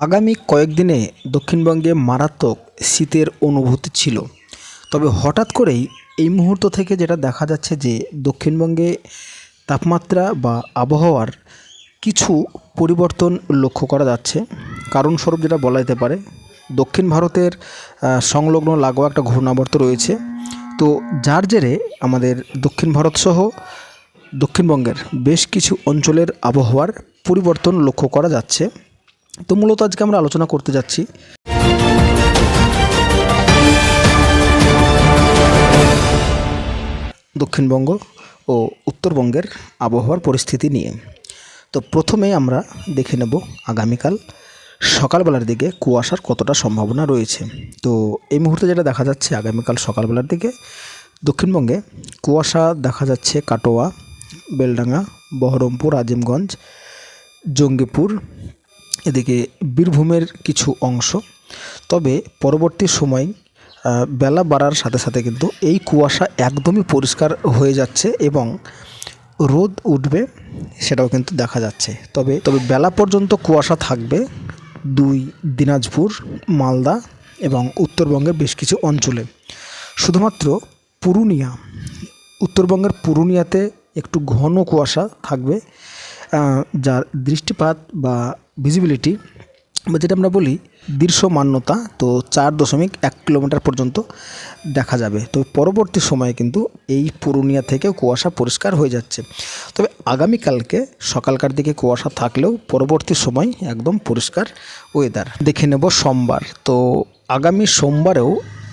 আগামী কয়েকদিনে দক্ষিণবঙ্গে মারাত্মক শীতের অনুভূতি ছিল। তবে হঠাৎ করেই এই মুহূর্ত থেকে যেটা দেখা যাচ্ছে যে দক্ষিণবঙ্গে তাপমাত্রা বা আবহাওয়ার কিছু পরিবর্তন লক্ষ্য করা যাচ্ছে। কারণস্বরূপ যেটা বলা যেতে পারে, দক্ষিণ ভারতের সংলগ্ন লাগোয়া একটা ঘূর্ণাবর্ত রয়েছে। তো যার জেরে আমাদের দক্ষিণ ভারত সহ দক্ষিণবঙ্গের বেশ কিছু অঞ্চলের আবহাওয়ার পরিবর্তন লক্ষ্য করা যাচ্ছে। তো মূলত আজকে আমরা আলোচনা করতে যাচ্ছি। দক্ষিণবঙ্গ ও উত্তরবঙ্গের আবহাওয়ার পরিস্থিতি নিয়ে। তো প্রথমে আমরা দেখে নেব আগামীকাল সকালবেলার দিকে কুয়াশার কতটা সম্ভাবনা রয়েছে। তো এই মুহূর্তে যেটা দেখা যাচ্ছে আগামীকাল সকালবেলার দিকে, দক্ষিণবঙ্গে কুয়াশা দেখা যাচ্ছে কাটোয়া, বেলডাঙ্গা, বহরমপুর, আজিমগঞ্জ, জঙ্গিপুর এদিকে বীরভূমের কিছু অংশ। তবে পরবর্তী সময় বেলা বাড়ার সাথে সাথে কিন্তু এই কুয়াশা একদমই পরিষ্কার হয়ে যাচ্ছে এবং রোদ উঠবে সেটাও কিন্তু দেখা যাচ্ছে। তবে তবে বেলা পর্যন্ত কুয়াশা থাকবে দুই, দিনাজপুর, মালদা এবং উত্তরবঙ্গের বেশ কিছু অঞ্চলে। শুধুমাত্র পুরুলিয়া, উত্তরবঙ্গের পুরুলিয়াতে একটু ঘন কুয়াশা থাকবে। যার দৃষ্টিপাত বা ভিজিবিলিটি বা যেটা আমরা বলি দৃশ্যমান্যতা, তো চার দশমিক এক কিলোমিটার পর্যন্ত দেখা যাবে। তো পরবর্তী সময়ে কিন্তু এই পুরুলিয়া থেকেও কুয়াশা পরিষ্কার হয়ে যাচ্ছে। তবে আগামীকালকে সকালকার দিকে কুয়াশা থাকলেও পরবর্তী সময় একদম পরিষ্কার ওয়েদার দেখে নেব সোমবার। তো আগামী সোমবারেও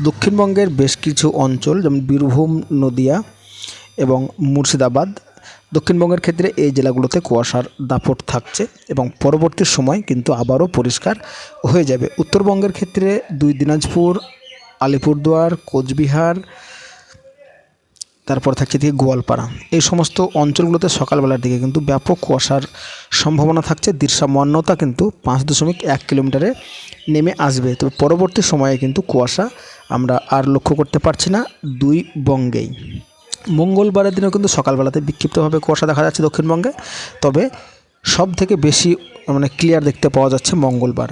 দক্ষিণবঙ্গের বেশ কিছু অঞ্চল, যেমন বীরভূম, নদিয়া এবং মুর্শিদাবাদ দক্ষিণবঙ্গের ক্ষেত্রে এই জেলাগুলোতে কুয়াশার দাপট থাকছে এবং পরবর্তী সময় কিন্তু আবারও পরিষ্কার হয়ে যাবে। উত্তরবঙ্গের ক্ষেত্রে দুই দিনাজপুর, আলিপুরদুয়ার, কোচবিহার, তারপর থাকছে থেকে গোয়ালপাড়া। এই সমস্ত অঞ্চলগুলোতে সকালবেলার দিকে কিন্তু ব্যাপক কুয়াশার সম্ভাবনা থাকছে। দৃশ্যমান্যতা কিন্তু পাঁচ দশমিক এক কিলোমিটারে নেমে আসবে। তবে পরবর্তী সময়ে কিন্তু কুয়াশা আমরা আর লক্ষ্য করতে পারছি না দুই বঙ্গেই। মঙ্গলবারের দিনেও কিন্তু সকালবেলাতে বিক্ষিপ্তভাবে কুয়াশা দেখা যাচ্ছে দক্ষিণবঙ্গে। তবে সব থেকে বেশি মানে ক্লিয়ার দেখতে পাওয়া যাচ্ছে মঙ্গলবার।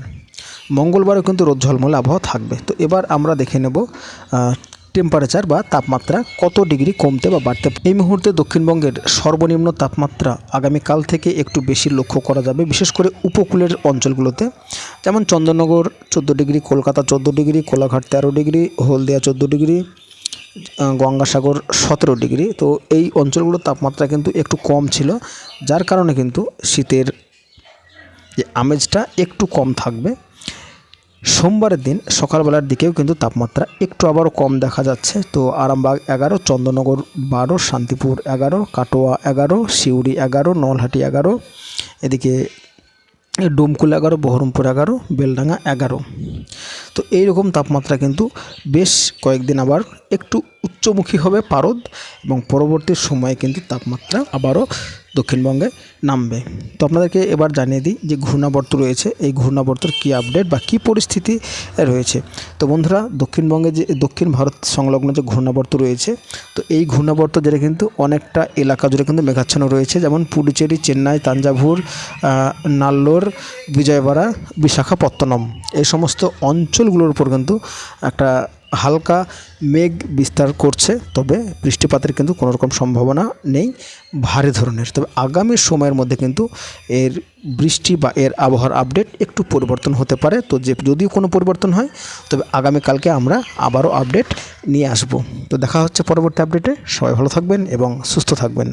মঙ্গলবারও কিন্তু রোদ ঝলমলে, আবহাওয়া থাকবে। তো এবার আমরা দেখে নেব টেম্পারেচার বা তাপমাত্রা কত ডিগ্রি কমতে বা বাড়তে। এই মুহূর্তে দক্ষিণবঙ্গের সর্বনিম্ন তাপমাত্রা আগামীকাল থেকে একটু বেশি লক্ষ্য করা যাবে, বিশেষ করে উপকূলের অঞ্চলগুলোতে। যেমন চন্দননগর চোদ্দ ডিগ্রি, কলকাতা চোদ্দ ডিগ্রি, কোলাঘাট তেরো ডিগ্রি, হলদিয়া চোদ্দ ডিগ্রি গঙ্গাসাগর সতেরো ডিগ্রি। তো এই অঞ্চলগুলোর তাপমাত্রা কিন্তু একটু কম ছিল, যার কারণে কিন্তু শীতের যে আমেজটা একটু কম থাকবে। সোমবারের দিন সকালবেলার দিকেও কিন্তু তাপমাত্রা একটু আবারও কম দেখা যাচ্ছে। তো আরামবাগ এগারো, চন্দননগর বারো, শান্তিপুর এগারো, কাটোয়া এগারো, সিউড়ি এগারো, নলহাটি এগারো, এদিকে ডোমকুল এগারো বহরমপুর এগারো বেলডাঙ্গা এগারো। তো এইরকম তাপমাত্রা কিন্তু বেশ কয়েকদিন আবার একটু উচ্চমুখী হবে পারদ এবং পরবর্তী সময়ে কিন্তু তাপমাত্রা আবারও দক্ষিণবঙ্গে নামবে। তো আপনাদেরকে এবার জানিয়ে দিই যে ঘূর্ণাবর্ত রয়েছে। এই ঘূর্ণাবর্তর কী আপডেট বা কী পরিস্থিতি রয়েছে? তো বন্ধুরা, দক্ষিণবঙ্গে যে, দক্ষিণ ভারত সংলগ্ন যে ঘূর্ণাবর্ত রয়েছে, তো এই ঘূর্ণাবর্ত যেটা কিন্তু অনেকটা এলাকা জুড়ে কিন্তু মেঘাচ্ছন্ন রয়েছে। যেমন পুডুচেরি, চেন্নাই, তাঞ্জাভুর নাল্লোর, বিজয়বাড়া, বিশাখাপত্তনম। এই সমস্ত অঞ্চলগুলোর উপর কিন্তু একটা হালকা মেঘ বিস্তার করছে, তবে বৃষ্টিপাতের কিন্তু কোনো রকম সম্ভাবনা নেই, ভারী ধরনের। তবে আগামী সময়ের মধ্যে কিন্তু এর বৃষ্টি বা এর আবহাওয়ার আপডেট একটু পরিবর্তন হতে পারে। তো যে যদিও কোনো পরিবর্তন হয়, তবে আগামীকালকে আমরা আবারও আপডেট নিয়ে আসব। তো দেখা হচ্ছে পরবর্তী আপডেটে। সবাই ভালো থাকবেন এবং সুস্থ থাকবেন।